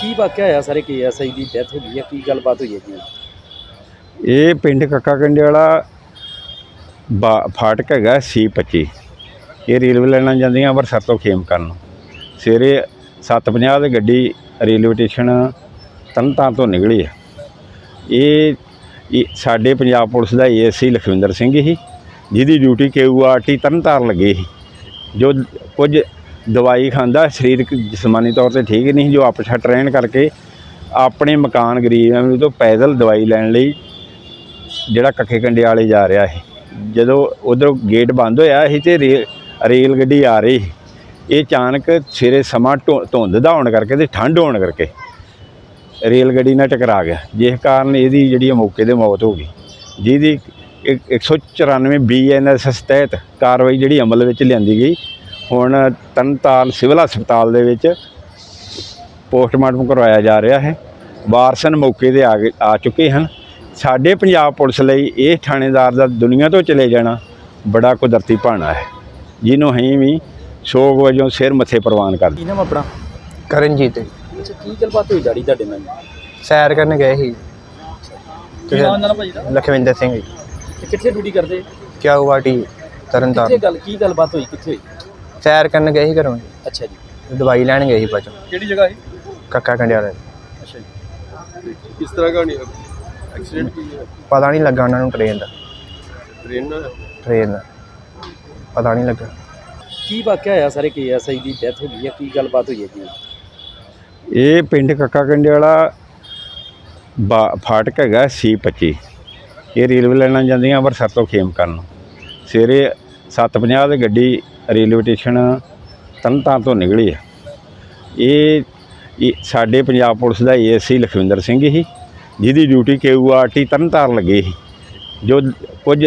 ਕੀ ਵਾਕਿਆ ਹੋਇਆ ਸਾਰੇ ਕੇਐਸਆਈ ਦੀ ਡੈਥ ਹੋ ਗਈ ਹੈ? ਕੀ ਗੱਲਬਾਤ ਹੋਈ ਹੈ ਜੀ? ਇਹ ਪਿੰਡ ਕੱਕਾ ਕੰਡੇ ਵਾਲਾ ਬਾ- ਫਾਟਕ ਹੈਗਾ C25 ਇਹ ਰੇਲਵੇ ਲਾਈਨਾਂ ਜਾਂਦੀਆਂ ਅੰਮ੍ਰਿਤਸਰ ਤੋਂ ਖੇਮ ਕਰਨ। ਸਵੇਰੇ 7:50 ਤੇ ਗੱਡੀ ਰੇਲਵੇ ਸਟੇਸ਼ਨ ਤਰਨਤਾਰਨ ਤੋਂ ਨਿਕਲੀ ਹੈ ਇਹ ਇਹ ਸਾਡੇ Punjab police the A S C Lakhwinder Singh ਸੀ, ਜਿਹਦੀ duty K U R T Tarn Taran ਲੱਗੀ ਸੀ। ਜੋ ਕੁਝ ਦਵਾਈ ਖਾਂਦਾ ਸਰੀਰਕ ਜਿਸਮਾਨੀ ਤੌਰ ਤੇ ਠੀਕ ਨਹੀਂ ਸੀ, ਜੋ ਆਪਛਾ ਟ੍ਰੇਨ ਕਰਕੇ ਆਪਣੇ ਮਕਾਨ ਗਰੀਬ ਨੂੰ ਤੋਂ ਪੈਦਲ ਦਵਾਈ ਲੈਣ ਲਈ ਜਿਹੜਾ ਕੱਖੇ ਕੰਡੇ ਵਾਲੇ ਜਾ ਰਿਹਾ ਸੀ। ਜਦੋਂ ਉਧਰੋਂ ਗੇਟ ਬੰਦ ਹੋਇਆ ਸੀ ਤੇ ਰੇ- ਰੇਲ ਗੱਡੀ ਆ ਰਹੀ ਸੀ। ਇਹ ਅਚਾਨਕ ਸਵੇਰੇ ਸਮਾਂ ਧੁ- ਧੁੰਦ ਦਾ ਹੋਣ ਕਰਕੇ ਤੇ ਠੰਡ ਹੋਣ ਕਰਕੇ ਰੇਲ ਗੱਡੀ ਨਾਲ ਟਕਰਾ ਗਿਆ। ਜਿਸ ਕਾਰਨ ਇਹਦੀ ਜਿਹੜੀ ਆ ਮੌਕੇ ਤੇ ਮੌਤ ਹੋ ਗਈ। ਜਿਹਦੀ ਇੱਕ- 194 ਬੀਐਨਐਸਐਸ ਤਹਿਤ ਕਾਰਵਾਈ ਜਿਹੜੀ ਅਮਲ ਵਿੱਚ ਲਿਆਂਦੀ ਗਈ ਹੁਣ ਤਰਨਤਾਰਨ ਸਿਵਲ ਹਸਪਤਾਲ ਦੇ ਵਿੱਚ ਪੋਸਟਮਾਰਟਮ ਕਰਵਾਇਆ ਜਾ ਰਿਹਾ ਹੈ। ਵਾਰਸਨ ਮੌਕੇ ਤੇ ਆ ਗਏ ਆ ਚੁੱਕੇ ਹਨ। ਸਾਡੇ ਪੰਜਾਬ ਪੁਲਿਸ ਲਈ ਇਹ ਥਾਣੇਦਾਰ ਦਾ ਦੁਨੀਆ ਤੋਂ ਚਲੇ ਜਾਣਾ ਬੜਾ ਕੁਦਰਤੀ ਭਾਣਾ ਹੈ। ਜਿਹਨੂੰ ਅਸੀਂ ਵੀ ਸ਼ੋਕ ਵਜੋਂ ਸਿਰ ਮੱਥੇ ਪ੍ਰਵਾਨ ਕਰਦੇ ਨਾਮ ਆਪਣਾ? ਕਰਨਜੀਤ। ਅੱਛਾ ਕੀ ਗੱਲਬਾਤ ਹੋਈ ਡੈਡੀ ਤੁਹਾਡੇ ਨਾਲ? ਸੈਰ ਕਰਨ ਗਏ ਸੀ। ਕੀ ਨਾਮ ਉਹਨਾਂ ਦਾ ਭਾਜੀ ਦਾ? ਲਖਵਿੰਦਰ ਸਿੰਘ ਜੀ। ਤੇ ਕਿੱਥੇ ਡਿਊਟੀ ਕਰਦੇ? ਕਿਆ ਵਾਟੀ ਤਰਨਤਾਰਨ। ਕਿੱਥੇ ਗੱਲ ਕੀ ਗੱਲਬਾਤ ਹੋਈ? ਕਿੱਥੇ ਹੋਈ? ਸੈਰ ਕਰਨ ਗਏ ਸੀ ਘਰੋਂ। ਅੱਛਾ ਜੀ। ਦਵਾਈ ਲੈਣ ਗਏ ਸੀ ਬਚੋ ਕਿਹੜੀ ਜਗ੍ਹਾ ਹੈ ਕੱਕਾ ਕੰਡਿਆਲੇ ਅੱਛਾ ਜੀ। ਕਿਸ ਤਰ੍ਹਾਂ ਦਾ ਨਹੀਂ ਐਕਸੀਡੈਂਟ ਕੀ ਹੈ ਪਤਾ ਨਹੀਂ ਲੱਗਾ ਉਹਨਾਂ ਨੂੰ ਟ੍ਰੇਨ ਦਾ। ਟ੍ਰੇਨ ਨਾਲ? ਟ੍ਰੇਨ ਦਾ। ਪਤਾ ਨਹੀਂ ਲੱਗਾ। ਕੀ ਵਾਕਿਆ ਹੋਇਆ ਸਾਰੇ ਕੇਐਸਆਈ ਦੀ ਡੈਥ ਹੋ ਗਈ ਹੈ? ਕੀ ਗੱਲਬਾਤ ਹੋਈ ਹੈ ਜੀ? ਇਹ ਪਿੰਡ ਕੱਕਾ ਕੰਡੇ ਵਾਲਾ ਬਾ- ਫਾਟਕ ਹੈਗਾ C25 ਇਹ ਰੇਲਵੇ ਲਾਈਨਾਂ ਜਾਂਦੀਆਂ ਅੰਮ੍ਰਿਤਸਰ ਤੋਂ ਖੇਮ ਕਰਨ ਸਵੇਰੇ 7:50 ਤੇ ਗੱਡੀ ਰੇਲਵੇ ਸਟੇਸ਼ਨ ਤਰਨਤਾਰਨ ਤੋਂ ਨਿਕਲੀ ਹੈ ਇਹ ਸਾਡੇ Punjab police the A S C Lakhwinder Singh ਸੀ ਜਿਹਦੀ duty K U R T Tarn Taran ਲੱਗੀ ਸੀ। ਜੋ ਕੁਝ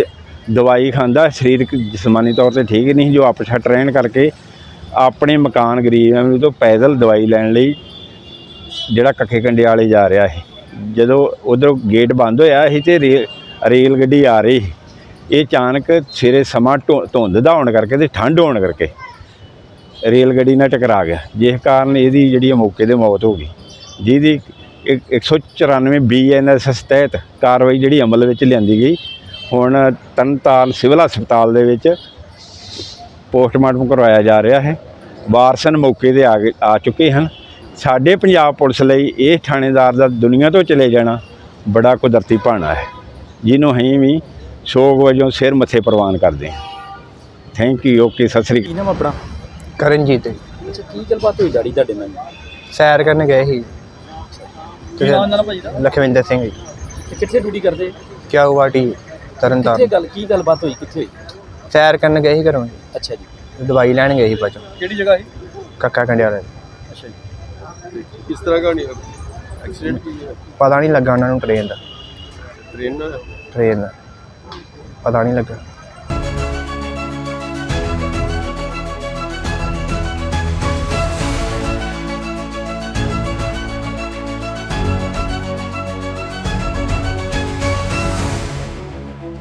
ਦਵਾਈ ਖਾਂਦਾ ਸਰੀਰਕ ਜਿਸਮਾਨੀ ਤੌਰ ਤੇ ਠੀਕ ਨਹੀਂ ਸੀ, ਜੋ ਆਪਛਾ ਟ੍ਰੇਨ ਕਰਕੇ ਆਪਣੇ ਮਕਾਨ ਗਰੀਬ ਨੂੰ ਤੋਂ ਪੈਦਲ ਦਵਾਈ ਲੈਣ ਲਈ ਜਿਹੜਾ ਕੱਖੇ ਕੰਡੇ ਵਾਲੇ ਜਾ ਰਿਹਾ ਸੀ। ਜਦੋਂ ਉਧਰੋਂ ਗੇਟ ਬੰਦ ਹੋਇਆ ਸੀ ਤੇ ਰੇ- ਰੇਲ ਗੱਡੀ ਆ ਰਹੀ ਸੀ। ਇਹ ਅਚਾਨਕ ਸਵੇਰੇ ਸਮਾਂ ਧੁ- ਧੁੰਦ ਦਾ ਹੋਣ ਕਰਕੇ ਤੇ ਠੰਡ ਹੋਣ ਕਰਕੇ ਰੇਲ ਗੱਡੀ ਨਾਲ ਟਕਰਾ ਗਿਆ। ਜਿਸ ਕਾਰਨ ਇਹਦੀ ਜਿਹੜੀ ਆ ਮੌਕੇ ਤੇ ਮੌਤ ਹੋ ਗਈ। ਜਿਹਦੀ ਇੱਕ- 194 ਬੀਐਨਐਸਐਸ ਤਹਿਤ ਕਾਰਵਾਈ ਜਿਹੜੀ ਅਮਲ ਵਿੱਚ ਲਿਆਂਦੀ ਗਈ। ਹੁਣ ਤਰਨਤਾਰਨ ਸਿਵਲ ਹਸਪਤਾਲ ਦੇ ਵਿੱਚ ਪੋਸਟਮਾਰਟਮ ਕਰਵਾਇਆ ਜਾ ਰਿਹਾ ਹੈ। ਵਾਰਸਨ ਮੌਕੇ ਤੇ ਆ ਗਏ ਆ ਚੁੱਕੇ ਹਨ। ਸਾਡੇ ਪੰਜਾਬ ਪੁਲਿਸ ਲਈ ਇਹ ਥਾਣੇਦਾਰ ਦਾ ਦੁਨੀਆ ਤੋਂ ਚਲੇ ਜਾਣਾ ਬੜਾ ਕੁਦਰਤੀ ਭਾਣਾ ਹੈ। ਜਿਹਨੂੰ ਅਸੀਂ ਵੀ ਸ਼ੋਕ ਵਜੋਂ ਸਿਰ ਮੱਥੇ ਪ੍ਰਵਾਨ ਕਰਦੇ ਹਾਂ। Thank you okay Sat Sri ਅਕਾਲ ਕੀ ਨਾਮ ਆਪਣਾ? ਕਰਨਜੀਤ। ਅੱਛਾ ਕੀ ਗੱਲਬਾਤ ਹੋਈ ਡੈਡੀ ਤੁਹਾਡੇ ਨਾਲ? ਸੈਰ ਕਰਨ ਗਏ ਸੀ। ਕੀ ਨਾਮ ਉਹਨਾਂ ਦਾ ਭਾਜੀ ਦਾ? ਲਖਵਿੰਦਰ ਸਿੰਘ ਜੀ। ਤੇ ਕਿੱਥੇ ਡਿਊਟੀ ਕਰਦੇ? ਕਿਆ ਵਾਟੀ ਕਿੱਥੇ ਤਰਨਤਾਰਨ ਗੱਲ ਕੀ ਗੱਲਬਾਤ ਹੋਈ ਕਿੱਥੇ ਹੋਈ? ਸੈਰ ਕਰਨ ਗਏ ਸੀ ਘਰੋਂ। ਜੀ। ਅੱਛਾ ਜੀ। ਦਵਾਈ ਲੈਣ ਗਏ ਸੀ ਬਚੋ ਕਿਹੜੀ ਜਗ੍ਹਾ ਹੈ ਕੱਕਾ ਕੰਡਿਆਲੇ ਅੱਛਾ ਜੀ। ਕਿਸ ਤਰ੍ਹਾਂ ਦਾ ਨਹੀਂ ਐਕਸੀਡੈਂਟ ਕੀ ਹੈ ਪਤਾ ਨਹੀਂ ਲੱਗਾ ਉਹਨਾਂ ਨੂੰ ਟ੍ਰੇਨ ਦਾ। ਟ੍ਰੇਨ ਨਾਲ? ਟ੍ਰੇਨ ਦਾ। ਪਤਾ ਨਹੀਂ ਲੱਗਾ।